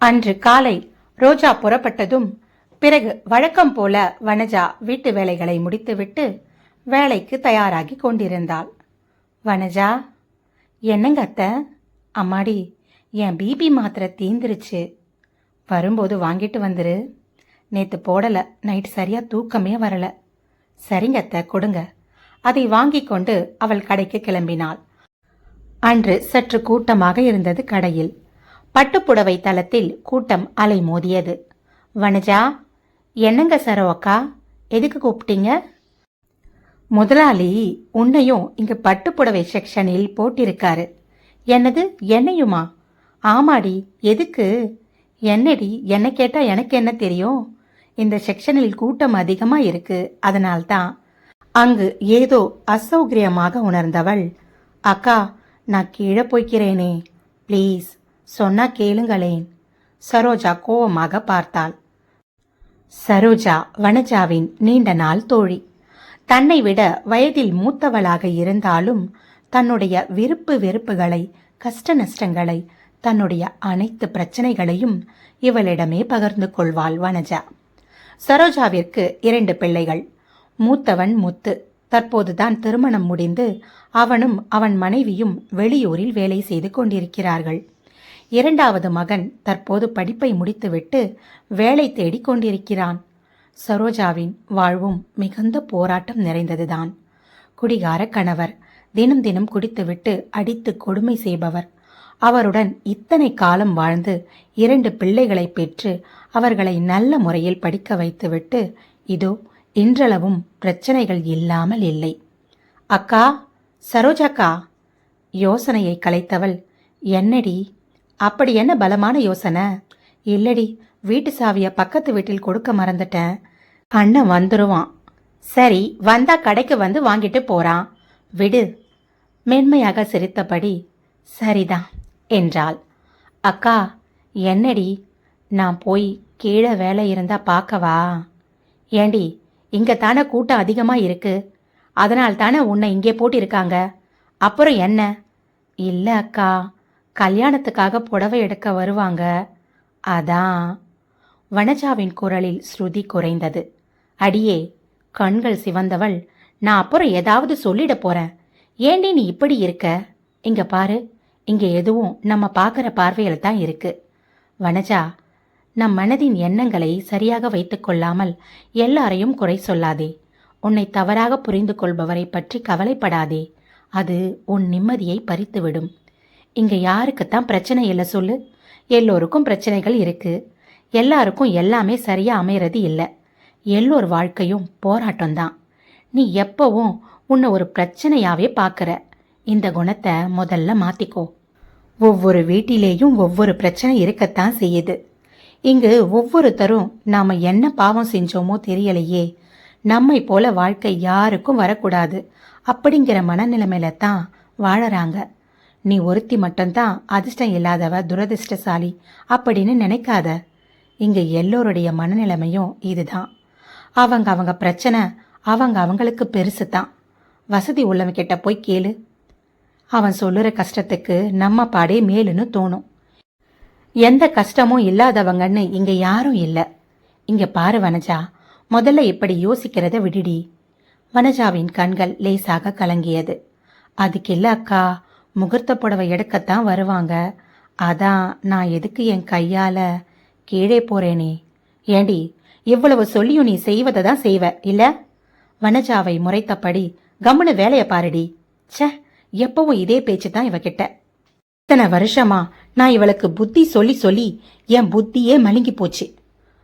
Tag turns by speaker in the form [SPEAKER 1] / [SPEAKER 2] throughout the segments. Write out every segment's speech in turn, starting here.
[SPEAKER 1] அன்று காலை ரோஜா புறப்பட்டதும் பிறகு வழக்கம் போல வனஜா வீட்டு வேலைகளை முடித்துவிட்டு வேலைக்கு தயாராகி கொண்டிருந்தாள். வனஜா என்னங்க அத்தை? அம்மாடி என் பிபி மாத்திரை தீந்துருச்சு. வரும்போது வாங்கிட்டு வந்துரு. நேற்று போடலை நைட் சரியாக தூக்கமே வரல. சரிங்க அத்தை கொடுங்க. அதை வாங்கி கொண்டு அவள் கடைக்கு கிளம்பினாள். அன்று சற்று கூட்டமாக இருந்தது கடையில். பட்டுப்புடவை தளத்தில் கூட்டம் அலை மோதியது வனஜா என்னங்க சரோக்கா எதுக்கு கூப்பிட்டீங்க? முதலாளி உன்னையும் இங்க பட்டுப்புடவை செக்ஷனில் போட்டிருக்காரு. என்னது என்னையுமா? ஆமாடி எதுக்கு? என்னடி என்ன கேட்டா எனக்கு என்ன தெரியும்? இந்த செக்ஷனில் கூட்டம் அதிகமா இருக்கு அதனால்தான் அங்கு ஏதோ அசௌகரியமாக உணர்ந்தவள். அக்கா நான் கீழே போய்க்கிறேனே ப்ளீஸ். சொன்னா கேளுங்களேன். சரோஜா கோவமாக பார்த்தாள். சரோஜா வனஜாவின் நீண்ட நாள் தோழி. தன்னை விட வயதில் மூத்தவளாக இருந்தாலும் தன்னுடைய விருப்பு வெறுப்புகளை கஷ்ட நஷ்டங்களை தன்னுடைய அனைத்து பிரச்சனைகளையும் இவளிடமே பகிர்ந்து கொள்வாள் வனஜா. சரோஜாவிற்கு இரண்டு பிள்ளைகள். மூத்தவன் முத்து. தற்போதுதான் திருமணம் முடிந்து அவனும் அவன் மனைவியும் வெளியூரில் வேலை செய்து கொண்டிருக்கிறார்கள். இரண்டாவது மகன் தற்போது படிப்பை முடித்துவிட்டு வேலை தேடிக் கொண்டிருக்கிறான். சரோஜாவின் வாழ்வும் மிகுந்த போராட்டம் நிறைந்ததுதான். குடிகார கணவர் தினம் தினம் குடித்துவிட்டு அடித்து கொடுமை செய்பவர். அவருடன் இத்தனை காலம் வாழ்ந்து இரண்டு பிள்ளைகளை பெற்று அவர்களை நல்ல முறையில் படிக்க வைத்துவிட்டு இதோ இன்றளவும் பிரச்சனைகள் இல்லாமல் இல்லை. அக்கா சரோஜாக்கா யோசனையை கலைத்தவள் என்னடி அப்படி என்ன பலமான யோசனை? இல்லடி வீட்டு சாவிய பக்கத்து வீட்டில் கொடுக்க மறந்துட்டேன். அண்ணன் வந்துருவான். சரி வந்தா கடைக்கு வந்து வாங்கிட்டு போறான். விடு. மென்மையாக சிரித்தபடி சரிதான் என்றாள். அக்கா என்னடி? நான் போய் கீழே வேலை இருந்தா பார்க்கவா? ஏண்டி இங்க தானே கூட்டம் அதிகமா இருக்கு. அதனால் தானே உன்னை இங்கே போட்டிருக்காங்க. அப்புறம் என்ன? இல்லை அக்கா. கல்யாணத்துக்காக புடவை எடுக்க வருவாங்க. அதான். வனஜாவின் குரலில் ஸ்ருதி குறைந்தது. அடியே கண்கள் சிவந்தவள் நான் அப்புறம் ஏதாவது சொல்லிட போறேன். ஏண்டி நீ இப்படி இருக்க? இங்க பாரு. இங்க எதுவும் நம்ம பார்க்குற பார்வையில் தான் இருக்கு. வனஜா நம் மனதின் எண்ணங்களை சரியாக வைத்துக் கொள்ளாமல் எல்லாரையும் குறை சொல்லாதே. உன்னை தவறாக புரிந்து கொள்பவரை பற்றி கவலைப்படாதே. அது உன் நிம்மதியை பறித்துவிடும். இங்கே யாருக்குத்தான் பிரச்சனை இல்லை சொல்லு. எல்லோருக்கும் பிரச்சனைகள் இருக்கு. எல்லாருக்கும் எல்லாமே சரியா அமையறது இல்லை. எல்லோர் வாழ்க்கையும் போராட்டம்தான். நீ எப்பவும் உன்னை ஒரு பிரச்சனையாவே பார்க்குற இந்த குணத்தை முதல்ல மாத்திக்கோ. ஒவ்வொரு வீட்டிலேயும் ஒவ்வொரு பிரச்சனை இருக்கத்தான் செய்யுது. இங்கு ஒவ்வொருத்தரும் நாம் என்ன பாவம் செஞ்சோமோ தெரியலையே. நம்மை போல வாழ்க்கை யாருக்கும் வரக்கூடாது. அப்படிங்கிற மனநிலைமையில தான் வாழறாங்க. நீ ஒருத்தி மட்டும்தான் அதிர்ஷ்டம் இல்லாதவ துரதிர்ஷ்டசாலி அப்படின்னு நினைக்காத. இங்க எல்லோருடைய மனநிலைமையும் இதுதான். அவங்க அவங்க பிரச்சனை அவங்க அவங்களுக்கு பெருசு தான் வசதி உள்ளவங்கிட்ட போய் கேளு. அவன் சொல்லுற கஷ்டத்துக்கு நம்ம பாடே மேலுன்னு தோணும். எந்த கஷ்டமும் இல்லாதவங்கன்னு இங்க யாரும் இல்லை. இங்க பாரு வனஜா முதல்ல இப்படி யோசிக்கிறத விடுடி. வனஜாவின் கண்கள் லேசாக கலங்கியது. அதுக்கில்ல அக்கா முகூர்த்த புடவை எடுக்கத்தான் வருவாங்க. அதான் நான் எதுக்கு என் கையால கீழே போறேனே. ஏண்டி இவ்வளவு சொல்லியும் நீ செய்வதை தான் செய்வ இல்ல? வனஜாவை முறைத்தபடி கம்முனு வேலைய பாருடி. ச்சே எப்பவும் இதே பேச்சு தான் இவகிட்ட. இத்தனை வருஷமா நான் இவளுக்கு புத்தி சொல்லி சொல்லி என் புத்தியே மலுங்கி போச்சு.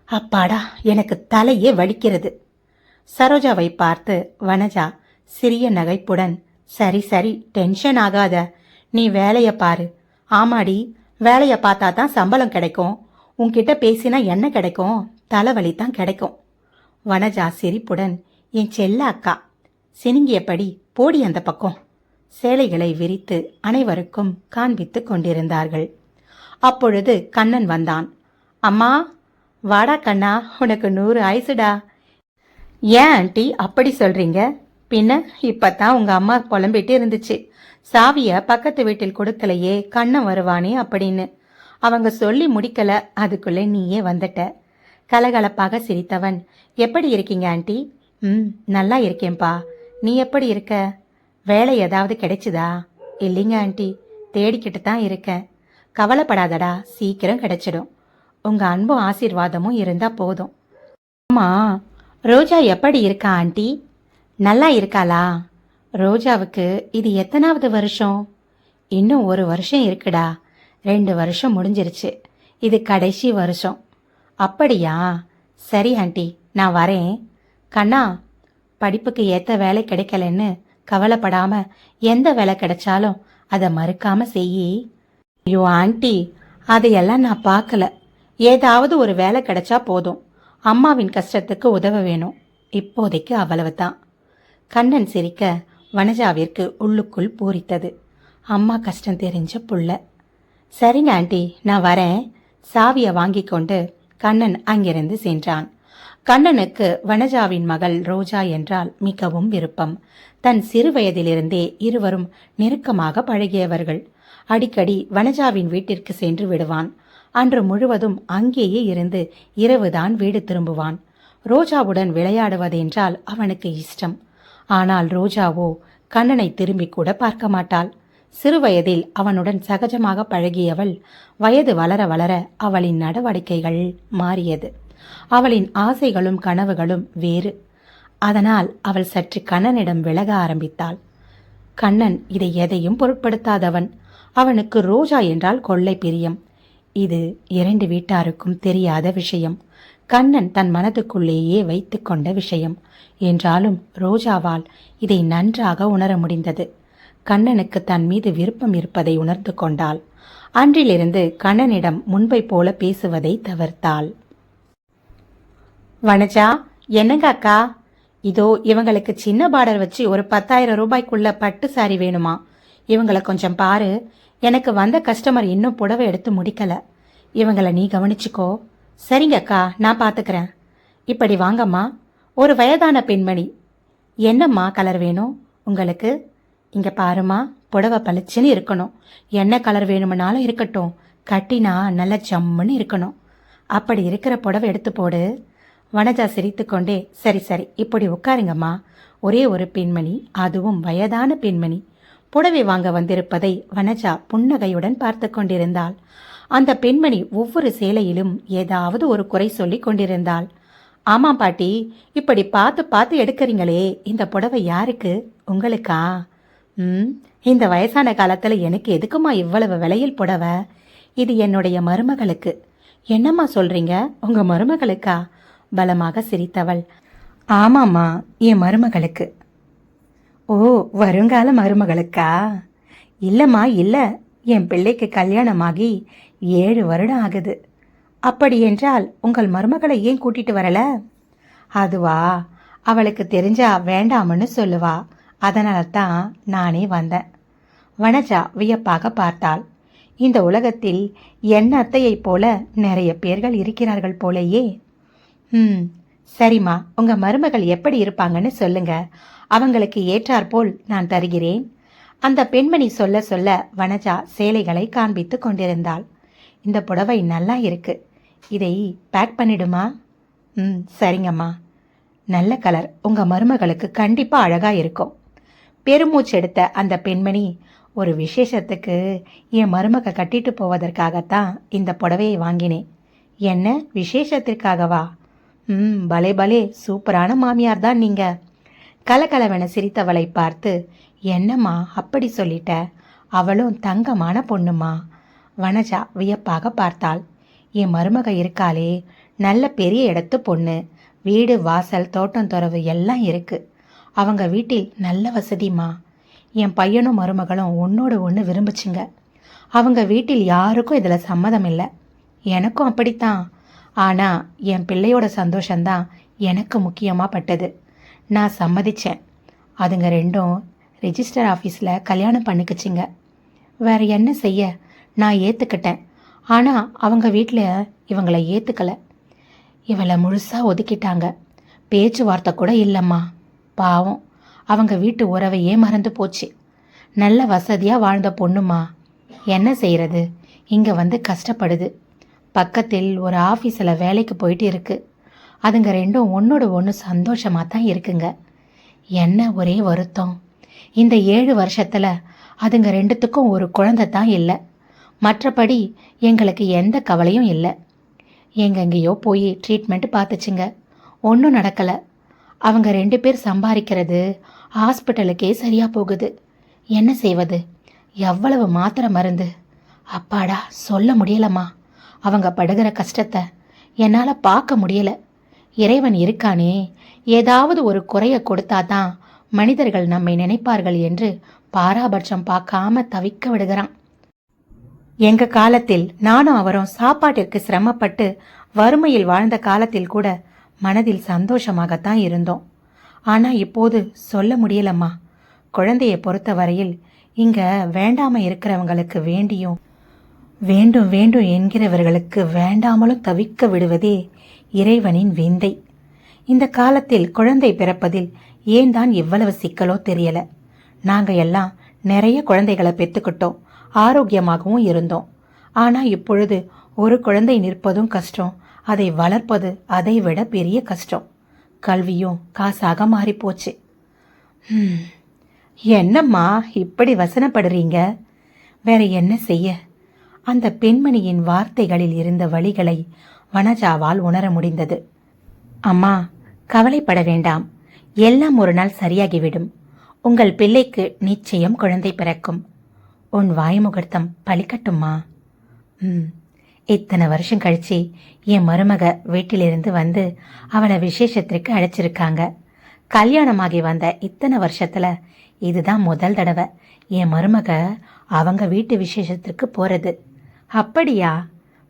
[SPEAKER 1] அப்பாடா எனக்கு தலையே வலிக்கிறது. சரோஜாவை பார்த்து வனஜா சிறிய நகைப்புடன் சரி சரி டென்ஷன் ஆகாத. நீ வேலைய பாரு. ஆமாடி வேலைய பார்த்தா தான் சம்பளம் கிடைக்கும். உன்கிட்ட பேசினா என்ன கிடைக்கும்? தலைவலி தான் கிடைக்கும். வனஜா சிரிப்புடன் என் செல்ல அக்கா சினுங்கியபடி போடி அந்த பக்கம். சேலைகளை விரித்து அனைவருக்கும் காண்பித்துக் கொண்டிருந்தார்கள். அப்பொழுது கண்ணன் வந்தான். அம்மா வாடா கண்ணா உனக்கு நூறு ஆயுசுடா. ஏன் ஆண்டி அப்படி சொல்றீங்க? பின்ன இப்பதான் உங்க அம்மா புலம்பிட்டு இருந்துச்சு. சாவிய பக்கத்து வீட்டில் கொடுக்கலையே கண்ணன் வருவானே அப்படின்னு. அவங்க சொல்லி முடிக்கல அதுக்குள்ளே நீயே வந்துட்ட. கலகலப்பாக சிரித்தவன். எப்படி இருக்கீங்க ஆண்டி? ம் நல்லா இருக்கேன்பா நீ எப்படி இருக்க? வேலை ஏதாவது கிடைச்சுதா? இல்லைங்க ஆண்டி. தேடிக்கிட்டு தான் இருக்கேன். கவலைப்படாதடா சீக்கிரம் கிடைச்சிடும். உங்க அன்பும் ஆசீர்வாதமும் இருந்தா போதும். ஆமா. ரோஜா எப்படி இருக்கா ஆண்டி? நல்லா இருக்காளா? ரோஜாவுக்கு இது எத்தனாவது வருஷம்? இன்னும் ஒரு வருஷம் இருக்குடா. ரெண்டு வருஷம் முடிஞ்சிருச்சு. இது கடைசி வருஷம். அப்படியா? சரி ஆண்டி நான் வரேன். கண்ணா படிப்புக்கு ஏத்த வேலை கிடைக்கலன்னு கவலைப்படாம எந்த வேலை கிடைச்சாலும் அதை மறுக்காம செய்யி. ஐயோ ஆண்டி அதையெல்லாம் நான் பார்க்கல. ஏதாவது ஒரு வேலை கிடைச்சா போதும். அம்மாவின் கஷ்டத்துக்கு உதவ வேணும். இப்போதைக்கு அவ்வளவுதான். கண்ணன் சிரிக்க வனஜாவிற்கு உள்ளுக்குள் பூரித்தது. அம்மா கஷ்டம் தெரிஞ்ச புள்ள. சரிங்க ஆண்டி நான் வரேன். சாவியை வாங்கி கொண்டு கண்ணன் அங்கிருந்து சென்றான். கண்ணனுக்கு வனஜாவின் மகள் ரோஜா என்றால் மிகவும் விருப்பம். தன் சிறு வயதிலிருந்தே இருவரும் நெருக்கமாக பழகியவர்கள். அடிக்கடி வனஜாவின் வீட்டிற்கு சென்று விடுவான். அன்று முழுவதும் அங்கேயே இருந்து இரவுதான் வீடு திரும்புவான். ரோஜாவுடன் விளையாடுவதென்றால் அவனுக்கு இஷ்டம். ஆனால் ரோஜாவோ கண்ணனை திரும்பி கூட பார்க்க மாட்டாள் சிறுவயதில் அவனுடன் சகஜமாக பழகியவள் வயது வளர வளர அவளின் நடவடிக்கைகள் மாறியது. அவளின் ஆசைகளும் கனவுகளும் வேறு. அதனால் அவள் சற்று கண்ணனிடம் விலக ஆரம்பித்தாள். கண்ணன் இதை எதையும் பொருட்படுத்தாதவன். அவனுக்கு ரோஜா என்றால் கொள்ளை பிரியம். இது இரண்டு வீட்டாருக்கும் தெரியாத விஷயம். கண்ணன் தன் மனதுக்குள்ளேயே வைத்து கொண்ட விஷயம். என்றாலும் ரோஜாவால் இதை நன்றாக உணர முடிந்தது. கண்ணனுக்கு தன் மீது விருப்பம் இருப்பதை உணர்ந்து கொண்டாள். அன்றிலிருந்து கண்ணனிடம் முன்பை போல பேசுவதை தவிர்த்தாள். வனஜா என்னங்க அக்கா? இதோ இவங்களுக்கு சின்ன பார்டர் வச்சு ஒரு பத்தாயிரம் ரூபாய்க்குள்ள பட்டு சாரி வேணுமா? இவங்கள கொஞ்சம் பாரு. எனக்கு வந்த கஸ்டமர் இன்னும் புடவை எடுத்து முடிக்கல. இவங்கள நீ கவனிச்சுக்கோ. சரிங்க அக்கா நான் பார்த்துக்கிறேன் இப்படி வாங்கம்மா ஒரு வயதான பெண்மணி. என்னம்மா கலர் வேணும்? உங்களுக்கு? இங்கே பாருமா புடவை பளிச்சுன்னு இருக்கணும். என்ன கலர் வேணும்னாலும் இருக்கட்டும். கட்டினா நல்ல ஜம்முன்னு இருக்கணும். அப்படி இருக்கிற புடவை எடுத்து போடு. வனஜா சிரித்துக்கொண்டே சரி சரி இப்படி உட்காருங்கம்மா. ஒரே ஒரு பெண்மணி அதுவும் வயதான பெண்மணி. புடவை வாங்க வந்திருப்பதை வனஜா புன்னகையுடன் பார்த்து கொண்டிருந்தாள். அந்த பெண்மணி ஒவ்வொரு சேலையிலும் ஏதாவது ஒரு குறை சொல்லி கொண்டிருந்தாள். ஆமாம் பாட்டி இப்படி பார்த்து பார்த்து எடுக்கிறீங்களே இந்த புடவை யாருக்கு உங்களுக்கா? ம் இந்த வயசான காலத்தில் எனக்கு எதுக்குமா இவ்வளவு விலையில் புடவை? இது என்னுடைய மருமகளுக்கு. என்னம்மா சொல்றீங்க? உங்க மருமகளுக்கா? பலமாக சிரித்தவள். ஆமாம்மா என் மருமகளுக்கு. ஓ வருங்கால மருமகளுக்கா? இல்லைம்மா இல்லை. என் பிள்ளைக்கு கல்யாணமாகி ஏழு வருடம் ஆகுது. அப்படி என்றால் உங்கள் மருமகளை ஏன் கூட்டிட்டு வரல? அதுவா? அவளுக்கு தெரிஞ்சா வேண்டாம்னு சொல்லுவா. அதனால தான் நானே வந்தேன். வனஜா வியப்பாக பார்த்தாள். இந்த உலகத்தில் என் அத்தையைப் போல நிறைய பேர்கள் இருக்கிறார்கள் போலேயே. ம் சரிம்மா. உங்க மருமகள் எப்படி இருப்பாங்கன்னு சொல்லுங்க. அவங்களுக்கு ஏற்றாற்போல் நான் தருகிறேன். அந்த பெண்மணி சொல்ல சொல்ல வனஜா சேலைகளை காண்பித்து கொண்டிருந்தாள். இந்த புடவை நல்லா இருக்கு. இதை பேக் பண்ணிடுமா? ம் சரிங்கம்மா. நல்ல கலர் உங்க மருமகளுக்கு கண்டிப்பா அழகா இருக்கும். பெருமூச்சு எடுத்த அந்த பெண்மணி ஒரு விசேஷத்துக்கு என் மருமக கட்டிட்டு போவதற்காகத்தான் இந்த புடவையை வாங்கினேன். என்ன விசேஷத்திற்காகவா? ம் பலே பலே சூப்பரான மாமியார் தான் நீங்க. கலகலவென சிரித்தவளை பார்த்து என்னம்மா அப்படி சொல்லிட்ட? அவளும் தங்கமான பொண்ணுமா வனஜா வியப்பாக பார்த்தாள். என் மருமக இருக்காளே நல்ல பெரிய இடத்து பொண்ணு. வீடு வாசல் தோட்டம் துறவு எல்லாம் இருக்கு. அவங்க வீட்டில் நல்ல வசதிமா என் பையனும் மருமகளும் ஒன்னோடு ஒன்று விரும்புச்சுங்க. அவங்க வீட்டில் யாருக்கும் இதில் சம்மதம் இல்லை எனக்கும் அப்படித்தான். ஆனால் என் பிள்ளையோட சந்தோஷந்தான் எனக்கு முக்கியமாக பட்டது. நான் சம்மதிச்சேன். அதுங்க ரெண்டும் ரெஜிஸ்டர் ஆஃபீஸில் கல்யாணம் பண்ணிக்கிச்சிங்க. வேற என்ன செய்ய? நான் ஏற்றுக்கிட்டேன் ஆனால் அவங்க வீட்டில் இவங்களை ஏற்றுக்கலை இவளை முழுசாக ஒதுக்கிட்டாங்க. பேச்சுவார்த்தை கூட இல்லைம்மா. பாவம். அவங்க வீட்டு உறவையே மறந்து போச்சு. நல்ல வசதியாக வாழ்ந்த பொண்ணுமா. என்ன செய்கிறது இங்கே வந்து கஷ்டப்படுது. பக்கத்தில் ஒரு ஆஃபீஸில் வேலைக்கு போயிட்டு இருக்கு. அதுங்க ரெண்டும் ஒன்றோட ஒன்று சந்தோஷமாக தான் இருக்குங்க. என்ன ஒரே வருத்தம். இந்த ஏழு வருஷத்தில் அதுங்க ரெண்டுத்துக்கும் ஒரு குழந்தை தான் இல்லை. மற்றபடி எங்களுக்கு எந்த கவலையும் இல்லை. எங்கெங்கேயோ போய் ட்ரீட்மெண்ட் பார்த்துச்சுங்க. ஒன்றும் நடக்கலை. அவங்க ரெண்டு பேர் சம்பாதிக்கிறது ஹாஸ்பிட்டலுக்கே சரியாக போகுது. என்ன செய்வது? எவ்வளவு மாத்திரை மருந்து? அப்பாடா சொல்ல முடியலம்மா. அவங்க படுகிற கஷ்டத்தை என்னால் பார்க்க முடியல. இறைவன் இருக்கானே. ஏதாவது ஒரு குறைய கொடுத்தாதான் மனிதர்கள் நம்மை நினைப்பார்கள் என்று பாராபட்சம் பார்க்காம தவிக்க விடுகிறான். எங்க காலத்தில் நானும் அவரும் சாப்பாட்டிற்கு சிரமப்பட்டு வறுமையில் வாழ்ந்த காலத்தில் கூட மனதில் சந்தோஷமாகத்தான் இருந்தோம். ஆனா இப்போது சொல்ல முடியலம்மா. குழந்தையை பொறுத்த வரையில் இங்க வேண்டாம இருக்கிறவங்களுக்கு வேண்டியும் வேண்டும் வேண்டும் என்கிறவர்களுக்கு வேண்டாமலும் தவிக்க விடுவதே இறைவனின் விந்தை. இந்த காலத்தில் குழந்தை பிறப்பதில் ஏன் தான் இவ்வளவு சிக்கலோ தெரியல. நாங்க எல்லாம் நிறைய குழந்தைகளை பெற்றுக்கிட்டோம். ஆரோக்கியமாகவும் இருந்தோம். ஆனால் இப்பொழுது ஒரு குழந்தை நிற்பதும் கஷ்டம். அதை வளர்ப்பது அதை விட பெரிய கஷ்டம். கல்வியும் காசாக மாறிப்போச்சு. என்னம்மா இப்படி வசனப்படுறீங்க? வேற என்ன செய்ய? அந்த பெண்மணியின் வார்த்தைகளில் இருந்த வழிகளை வனஜாவால் உணர முடிந்தது. அம்மா கவலைப்பட வேண்டாம். எல்லாம் ஒரு நாள் சரியாகிவிடும். உங்கள் பிள்ளைக்கு நிச்சயம் குழந்தை பிறக்கும். உன் வாய்முகூர்த்தம் பலிக்கட்டுமா ம். இத்தனை வருஷம் கழிச்சு என் மருமக வீட்டிலிருந்து வந்து அவளை விசேஷத்திற்கு அழைச்சிருக்காங்க. கல்யாணமாகி வந்த இத்தனை வருஷத்துல இதுதான் முதல் தடவை என் மருமக அவங்க வீட்டு விசேஷத்திற்கு போறது. அப்படியா?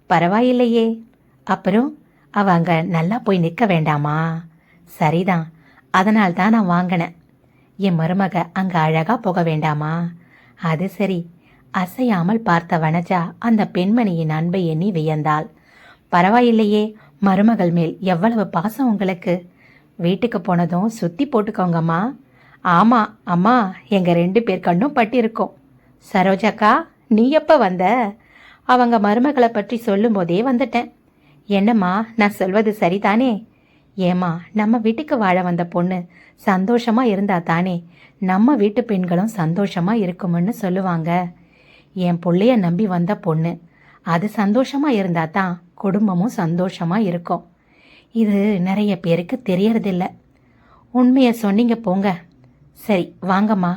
[SPEAKER 1] பரவாயில்லையே. அப்புறம் அவ அங்க நல்லா போய் நிற்க வேண்டாமா? சரிதான். அதனால் தான் நான் வாங்கினேன். என் மருமக அங்கே அழகாக போக வேண்டாமா? அது சரி. அசையாமல் பார்த்த வனஜா அந்த பெண்மணியின் அன்பை எண்ணி வியந்தாள். பரவாயில்லையே மருமகள் மேல் எவ்வளவு பாசம் உங்களுக்கு. வீட்டுக்கு போனதும் சுத்தி போட்டுக்கோங்கம்மா. ஆமா அம்மா எங்க ரெண்டு பேர் கண்ணும் பட்டிருக்கோம். சரோஜாக்கா நீ எப்ப வந்த? அவங்க மருமகளை பற்றி சொல்லும்போதே வந்துட்டேன். என்னம்மா நான் சொல்வது சரிதானே? ஏமா நம்ம வீட்டுக்கு வாழ வந்த பொண்ணு சந்தோஷமா இருந்தா தானே? நம்ம வீட்டு பெண்களும் சந்தோஷமா இருக்கும்னு சொல்லுவாங்க. என் பிள்ளைய நம்பி வந்த பொண்ணு அது சந்தோஷமா இருந்தா தான் குடும்பமும் சந்தோஷமா இருக்கும். இது நிறைய பேருக்கு தெரியறதில்ல. உண்மையை சொன்னீங்க போங்க. சரி வாங்கம்மா.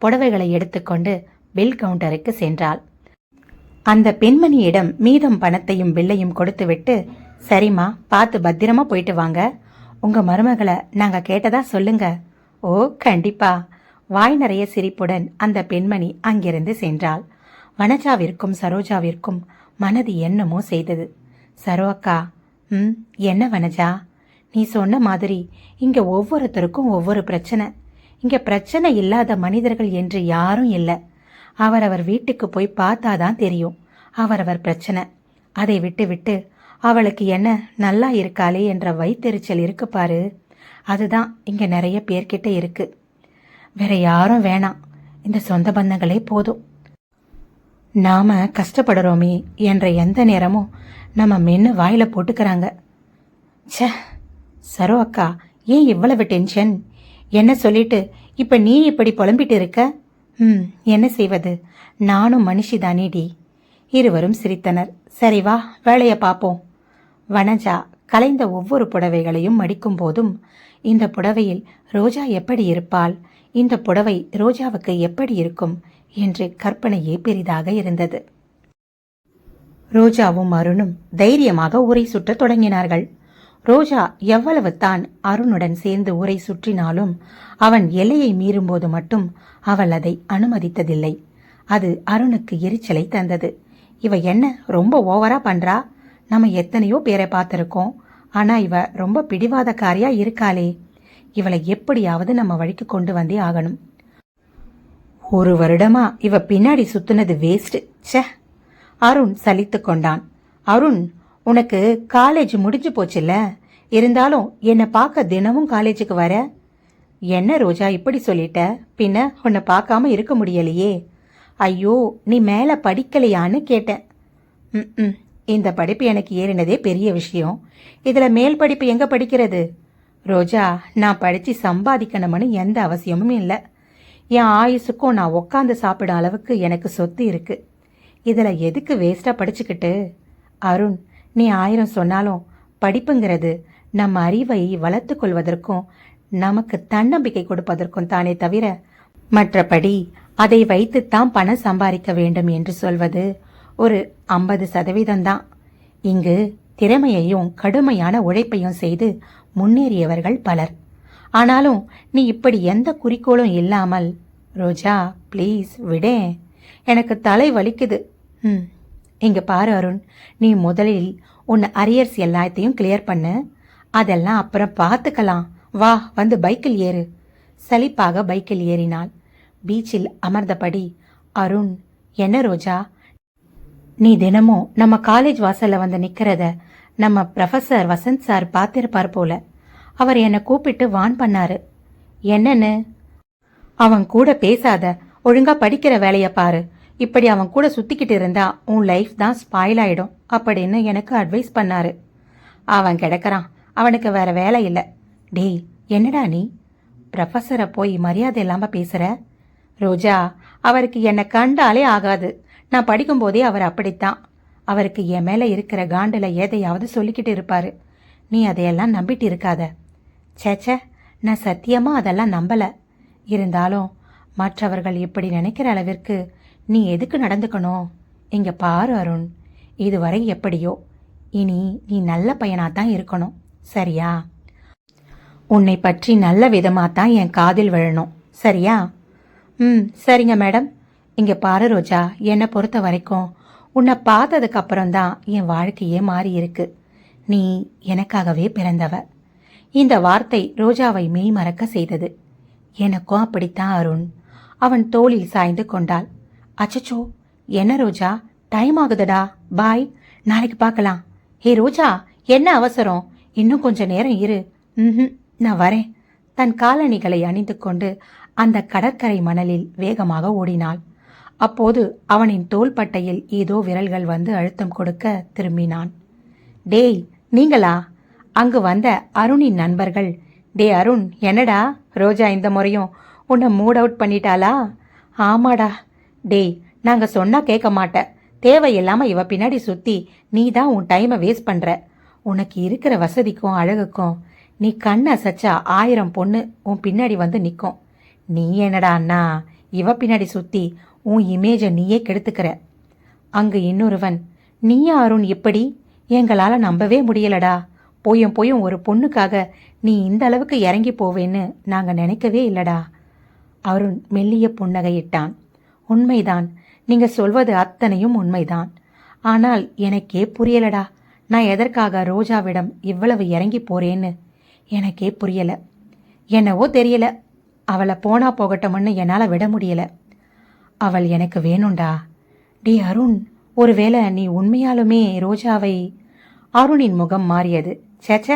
[SPEAKER 1] புடவைகளை எடுத்துக்கொண்டு பில் கவுண்டருக்கு சென்றாள். அந்த பெண்மணியிடம் மீதம் பணத்தையும் பில்லையும் கொடுத்துவிட்டு சரிம்மா பார்த்து பத்திரமா போயிட்டு வாங்க. உங்க மருமகளை நாங்க கேட்டதா சொல்லுங்க. ஓ கண்டிப்பா. வாய் நிறைய சிரிப்புடன் அந்த பெண்மணி அங்கிருந்து சென்றாள். வனஜாவிற்கும் சரோஜாவிற்கும் மனது என்னமோ செய்தது. சரோ அக்கா ம் என்ன வனஜா? நீ சொன்ன மாதிரி இங்க ஒவ்வொருத்தருக்கும் ஒவ்வொரு பிரச்சனை. இங்க பிரச்சனை இல்லாத மனிதர்கள் என்று யாரும் இல்லை. அவரவர் வீட்டுக்கு போய் பார்த்தாதான் தெரியும். அவரவர் பிரச்சனை. அதை விட்டு விட்டு அவளுக்கு என்ன நல்லா இருக்காளே என்ற வைத்தெரிச்சல் இருக்கு பாரு. அதுதான் இங்க நிறைய பேர்கிட்ட இருக்கு. வேற யாரும் வேணாம். இந்த சொந்த பந்தங்களே போதும். நாம கஷ்டப்படுறோமே என்ற எந்த நேரமும் நம்ம மென்னு வாயில போட்டுக்கிறாங்க. சே சரோ அக்கா ஏன் இவ்வளவு டென்ஷன்? என்ன சொல்லிட்டு இப்ப நீ இப்படி புலம்பிட்டு இருக்க? ம் என்ன செய்வது? நானும் மனுஷிதானேடி இருவரும் சிரித்தனர். சரி வா வேலையை பார்ப்போம் வனஜா கலைந்த ஒவ்வொரு புடவைகளையும் மடிக்கும் போதும் இந்த புடவையில் ரோஜா எப்படி இருப்பாள் இந்த புடவை ரோஜாவுக்கு எப்படி இருக்கும் என்று கற்பனையே பெரிதாக இருந்தது. ரோஜாவும் அருணும் தைரியமாக ஊரை சுற்றத் தொடங்கினார்கள். ரோஜா எவ்வளவு தான் அருணுடன் சேர்ந்து ஊரை சுற்றினாலும் அவன் எல்லையை மீறும்போது மட்டும் அவள் அதை அனுமதித்ததில்லை. அது அருணுக்கு எரிச்சலை தந்தது. இவ என்ன ரொம்ப ஓவரா பண்றா? நம்ம எத்தனையோ பேரை பார்த்துருக்கோம். ஆனால் இவ ரொம்ப பிடிவாதக்காரியா இருக்காளே. இவளை எப்படியாவது நம்ம வழிக்கு கொண்டு வந்தே ஆகணும். ஒரு வருடமா இவ பின்னாடி சுத்துனது வேஸ்ட் ச்சே. அருண் சலித்து கொண்டான். அருண் உனக்கு காலேஜ் முடிஞ்சு போச்சுல்ல? இருந்தாலும் என்னை பார்க்க தினமும் காலேஜுக்கு வர? என்ன ரோஜா இப்படி சொல்லிட்ட? பின்ன உன்னை பார்க்காம இருக்க முடியலையே. ஐயோ நீ மேலே படிக்கலையான்னு கேட்டேன். ம் இந்த படிப்பு எனக்கு ஏறினதே பெரிய விஷயம். இதில் மேல் படிப்பு எங்கே படிக்கிறது? ரோஜா நான் படித்து சம்பாதிக்கணும்னு எந்த அவசியமும் இல்லை. என் ஆயுசுக்கும் நான் உக்காந்து சாப்பிட அளவுக்கு எனக்கு சொத்து இருக்கு. இதில் எதுக்கு வேஸ்ட்டாக படிச்சுக்கிட்டு? அருண் நீ ஆயிரம் சொன்னாலும் படிப்புங்கிறது நம்ம அறிவை வளர்த்து கொள்வதற்கும் நமக்கு தன்னம்பிக்கை கொடுப்பதற்கும் தானே தவிர மற்றபடி அதை வைத்துத்தான் பணம் சம்பாதிக்க வேண்டும் என்று சொல்வது ஒரு ஐம்பது சதவீதம் தான். இங்கு திறமையையும் கடுமையான உழைப்பையும் செய்து முன்னேறியவர்கள் பலர். ஆனாலும் நீ இப்படி எந்த குறிக்கோளும் இல்லாமல் ரோஜா ப்ளீஸ் விடே எனக்கு தலை வலிக்குது. ம் இங்கே பாரு அருண் நீ முதலில் உன் அரியர்ஸ் எல்லாத்தையும் கிளியர் பண்ணு. அதெல்லாம் அப்புறம் பார்த்துக்கலாம். வா வந்து பைக்கில் ஏறு. சலிப்பாக பைக்கில் ஏறினாள். பீச்சில் அமர்ந்தபடி அருண் என்ன ரோஜா? நீ தினமும் நம்ம காலேஜ் வாசல்ல வந்து நிக்கிறத நம்ம ப்ரொஃபசர் வசந்த் சார் பார்த்திருப்பார் போல. அவர் என்னை கூப்பிட்டு வான் பண்ணாரு. என்னன்னு? அவன் கூட பேசாத ஒழுங்கா படிக்கிற வேலைய பாரு. இப்படி அவன் கூட சுத்திக்கிட்டு இருந்தா உன் லைஃப் தான் ஸ்பாயில் ஆயிடும் அப்படின்னு எனக்கு அட்வைஸ் பண்ணாரு. அவன் கிடக்கிறான். அவனுக்கு வேற வேலை இல்லை. டேய் என்னடா நீ? ப்ரொஃபஸரை போய் மரியாதை இல்லாம பேசுற? ரோஜா அவருக்கு என்னை கண்டாலே ஆகாது. நான் படிக்கும்போதே அவர் அப்படித்தான். அவருக்கு என் மேலே இருக்கிற காண்டில் எதையாவது சொல்லிக்கிட்டு இருப்பாரு. நீ அதையெல்லாம் நம்பிட்டு இருக்காத. சேச்சே நான் சத்தியமா அதெல்லாம் நம்பலை. இருந்தாலும் மற்றவர்கள் இப்படி நினைக்கிற அளவிற்கு நீ எதுக்கு நடந்துக்கணும்? இங்கே பாரு அருண் இதுவரை எப்படியோ. இனி நீ நல்ல பையனாக தான் இருக்கணும். சரியா? உன்னை பற்றி நல்ல விதமாக தான் என் காதில் விழணும். சரியா? ம் சரிங்க மேடம். இங்க பாரு ரோஜா என்னை பொறுத்த வரைக்கும் உன்னை பார்த்ததுக்கு அப்புறம் தான் என் வாழ்க்கையே மாறி இருக்கு. நீ எனக்காகவே பிறந்தவ. இந்த வார்த்தை ரோஜாவை மெய்மறக்க செய்தது. எனக்கும் அப்படித்தான் அருண். அவன் தோளில் சாய்ந்து கொண்டாள். அச்சச்சோ என்ன ரோஜா டைம் ஆகுதுடா. பாய் நாளைக்கு பார்க்கலாம். ஹே ரோஜா என்ன அவசரம்? இன்னும் கொஞ்ச நேரம் இரு. ம் நான் வரேன். தன் காலணிகளை அணிந்து கொண்டு அந்த கடற்கரை மணலில் வேகமாக ஓடினாள். அப்போது அவனின் தோள்பட்டையில் ஏதோ விரல்கள் வந்து அழுத்தம் கொடுக்க திரும்பினான். டேய் நீங்களா? அங்கு வந்த அருணின் நண்பர்கள். டே அருண் என்னடா? ரோஜா இந்த முறையும் உன்னை மூட் அவுட் பண்ணிட்டாளா? ஆமாடா. டேய் நாங்க சொன்னா கேட்க மாட்ட. தேவையில்லாம இவ பின்னாடி சுத்தி நீ தான் உன் டைமை வேஸ்ட் பண்ற. உனக்கு இருக்கிற வசதிக்கும் அழகுக்கும் நீ கண்ணை அசைச்சா ஆயிரம் பொண்ணு உன் பின்னாடி வந்து நிற்கும் நீ என்னடா அண்ணா? இவ பின்னாடி சுத்தி உன் இமேஜை நீயே கெடுத்துக்கிற. அங்கு இன்னொருவன் நீயா அருண் இப்படி? எங்களால் நம்பவே முடியலடா. போயும் போயும் ஒரு பொண்ணுக்காக நீ இந்த அளவுக்கு இறங்கி போவேன்னு நாங்கள் நினைக்கவே இல்லடா. அருண் மெல்லிய புன்னகையிட்டான். உண்மைதான். நீங்க சொல்வது அத்தனையும் உண்மைதான். ஆனால் எனக்கே புரியலடா. நான் எதற்காக ரோஜாவிடம் இவ்வளவு இறங்கி போறேன்னு? எனக்கே புரியல. என்னவோ தெரியல. அவளை போனா போகட்டும்னு என்னால் விட முடியல. அவள் எனக்கு வேணும்டா டி அருண் ஒருவேளை நீ உண்மையாலுமே ரோஜாவை அருணின் முகம் மாறியது. சேச்ச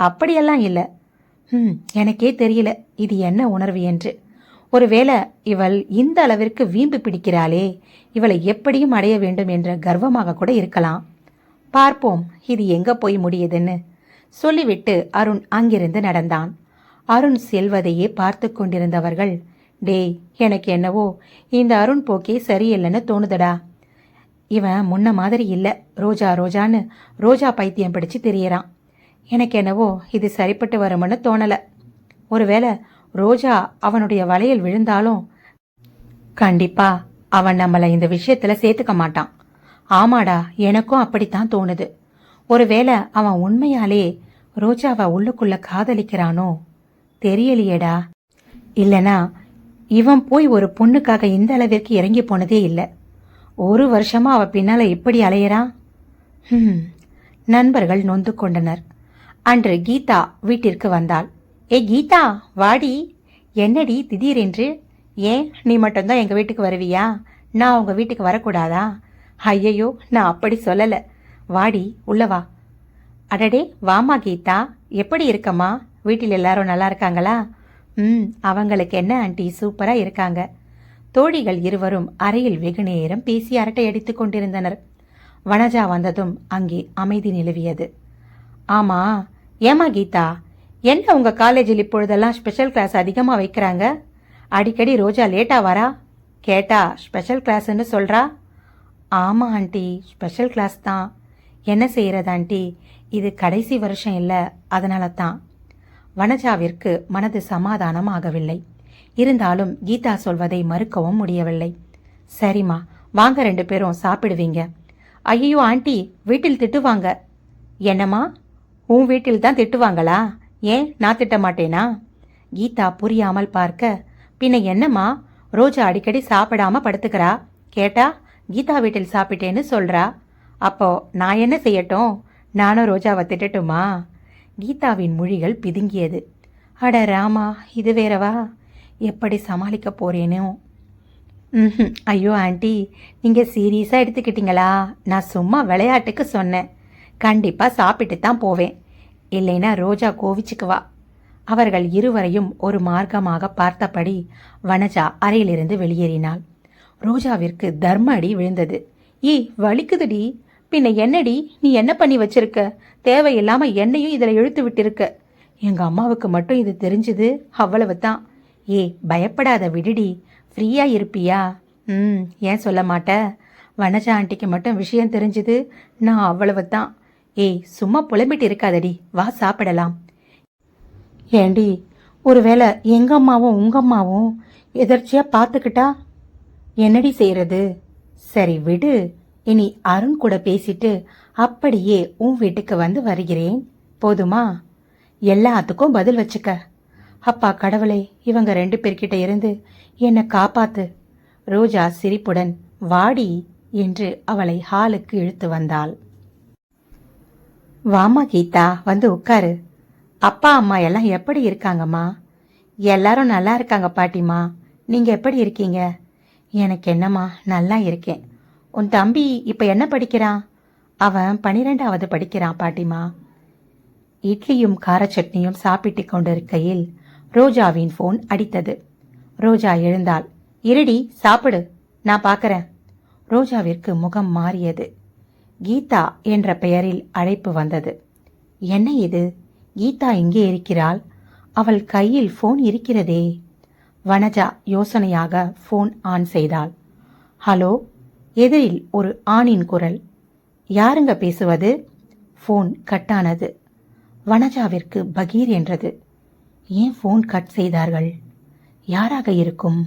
[SPEAKER 1] அப்படியெல்லாம் இல்லை. ம் எனக்கே தெரியல. இது என்ன உணர்வு என்று. ஒருவேளை இவள் இந்த அளவிற்கு வீம்பு பிடிக்கிறாளே இவளை எப்படியும் அடைய வேண்டும் என்ற கர்வமாக கூட இருக்கலாம். பார்ப்போம் இது எங்க போய் முடியுதுன்னு. சொல்லிவிட்டு அருண் அங்கிருந்து நடந்தான். அருண் செல்வதையே பார்த்து கொண்டிருந்தவர்கள் டேய் எனக்கு என்னவோ இந்த அருண் போக்கே சரியில்லைன்னு தோணுதடா. இவன் முன்ன மாதிரி இல்லை ரோஜா ரோஜான்னு ரோஜா பைத்தியம் பிடிச்சு தெரியறான். எனக்கு என்னவோ இது சரிப்பட்டு வரும்னு தோணலை. ஒருவேளை ரோஜா அவனுடைய வலையில் விழுந்தாலும் கண்டிப்பா அவன் நம்மளை இந்த விஷயத்துல சேர்த்துக்க மாட்டான். ஆமாடா எனக்கும் அப்படித்தான் தோணுது. ஒருவேளை அவன் உண்மையாலே ரோஜாவை உள்ளுக்குள்ள காதலிக்கிறானோ? தெரியலையேடா. இல்லனா இவன் போய் ஒரு பொண்ணுக்காக இந்த அளவிற்கு இறங்கி போனதே இல்லை. ஒரு வருஷமா அவ பின்னால இப்படி அலையறான்? ஹம். நண்பர்கள் நொந்து கொண்டனர். அன்று கீதா வீட்டிற்கு வந்தாள். ஏ கீதா வாடி. என்னடி திடீரென்று? ஏன்? நீ மட்டும்தான் எங்க வீட்டுக்கு வருவியா? நான் உங்க வீட்டுக்கு வரக்கூடாதா? ஐயையோ நான் அப்படி சொல்லல. வாடி உள்ளவா அடடே வாமா கீதா. எப்படி இருக்கம்மா? வீட்டில் எல்லாரும் நல்லா இருக்காங்களா? ம் அவங்களுக்கு என்ன ஆண்டி? சூப்பராக இருக்காங்க. தோழிகள் இருவரும் அறையில் வெகு நேரம் பேசி அரட்டை அடித்து கொண்டிருந்தனர். வனஜா வந்ததும் அங்கே அமைதி நிலவியது. ஆமா ஏமா கீதா? என்ன உங்க காலேஜில் இப்பொழுதெல்லாம் ஸ்பெஷல் கிளாஸ் அதிகமாக வைக்கிறாங்க? அடிக்கடி ரோஜா லேட்டா வரா? கேட்டா ஸ்பெஷல் கிளாஸ்ன்னு சொல்றா? ஆமா ஆண்டி ஸ்பெஷல் கிளாஸ் தான். என்ன செய்யறது ஆண்டி? இது கடைசி வருஷம் இல்லை அதனால தான். வனஜாவிற்கு மனது சமாதானம் ஆகவில்லை இருந்தாலும் கீதா சொல்வதை மறுக்கவும் முடியவில்லை. சரிம்மா வாங்க ரெண்டு பேரும் சாப்பிடுவீங்க. ஐயோ ஆண்டி வீட்டில் திட்டுவாங்க. என்னம்மா? உன் வீட்டில் தான் திட்டுவாங்களா? ஏன் நான் திட்ட மாட்டேனா கீதா புரியாமல் பார்க்க பின்ன என்னம்மா? ரோஜா அடிக்கடி சாப்பிடாம படுத்துக்கிறா? கேட்டா கீதா வீட்டில் சாப்பிட்டேன்னு சொல்றா? அப்போ நான் என்ன செய்யட்டும்? நானும் ரோஜாவை திட்டட்டுமா? கீதாவின் மொழிகள் பிதுங்கியது. அட ராமா இது வேறவா? எப்படி சமாளிக்க போறேனோ? ம்ஹும். ஐயோ ஆண்டி நீங்கள் சீரியஸாக எடுத்துக்கிட்டீங்களா? நான் சும்மா விளையாட்டுக்கு சொன்னேன். கண்டிப்பாக சாப்பிட்டு தான் போவேன். இல்லைன்னா ரோஜா கோவிச்சுக்குவா அவர்கள் இருவரையும் ஒரு மார்க்கமாக பார்த்தபடி வனஜா அறையிலிருந்து வெளியேறினாள். ரோஜாவிற்கு தர்ம அடி விழுந்தது. ஏய் வலிக்குதுடி. பின்ன என்னடி நீ என்ன பண்ணி வச்சிருக்க? தேவையில்லாம என்னையும் இதில் இழுத்து விட்டிருக்க. எங்க அம்மாவுக்கு மட்டும் இது தெரிஞ்சது அவ்வளவு தான் ஏய் பயப்படாத விடுடி. ஃப்ரீயா இருப்பியா? ம் ஏன் சொல்ல மாட்ட? வனஜா ஆண்டிக்கு மட்டும் விஷயம் தெரிஞ்சது நான் அவ்வளவு தான் ஏய் சும்மா புலம்பிட்டு இருக்காதடி. வா சாப்பிடலாம். ஏண்டி ஒருவேளை எங்க அம்மாவும் உங்க அம்மாவும் எதர்ச்சியா பார்த்துக்கிட்டா என்னடி செய்யறது சரி விடு. இனி அருண் கூட பேசிட்டு அப்படியே உன் வீட்டுக்கு வந்து வருகிறேன். போதுமா? எல்லாத்துக்கும் பதில் வச்சுக்க. அப்பா கடவுளே இவங்க ரெண்டு பேர்கிட்ட இருந்து என்னை காப்பாத்து. ரோஜா சிரிப்புடன் வாடி என்று அவளை ஹாலுக்கு இழுத்து வந்தாள். வாமா கீதா வந்து உட்காரு. அப்பா அம்மா எல்லாம் எப்படி இருக்காங்கம்மா? எல்லாரும் நல்லா இருக்காங்க பாட்டிம்மா. நீங்க எப்படி இருக்கீங்க? எனக்கு என்னம்மா நல்லா இருக்கேன். உன் தம்பி இப்போ என்ன படிக்கிறான்? அவன் பனிரெண்டாவது படிக்கிறான் பாட்டிமா. இட்லியும் கார சட்னியும் சாப்பிட்டு கொண்டிருக்கையில் ரோஜாவின் ஃபோன் அடித்தது. ரோஜா எழுந்தாள். இருடி சாப்பிடு. நான் பார்க்கறேன் ரோஜாவிற்கு முகம் மாறியது. கீதா என்ற பெயரில் அழைப்பு வந்தது. என்ன இது? கீதா இங்கே இருக்கிறாள். அவள் கையில் ஃபோன் இருக்கிறதே. வனஜா யோசனையாக ஃபோன் ஆன் செய்தாள். ஹலோ எதிரில் ஒரு ஆணின் குரல். யாருங்க பேசுவது? ஃபோன் கட்டானது. வனஜாவிற்கு பகீர் என்றது. ஏன் ஃபோன் கட் செய்தார்கள்? யாராக இருக்கும்?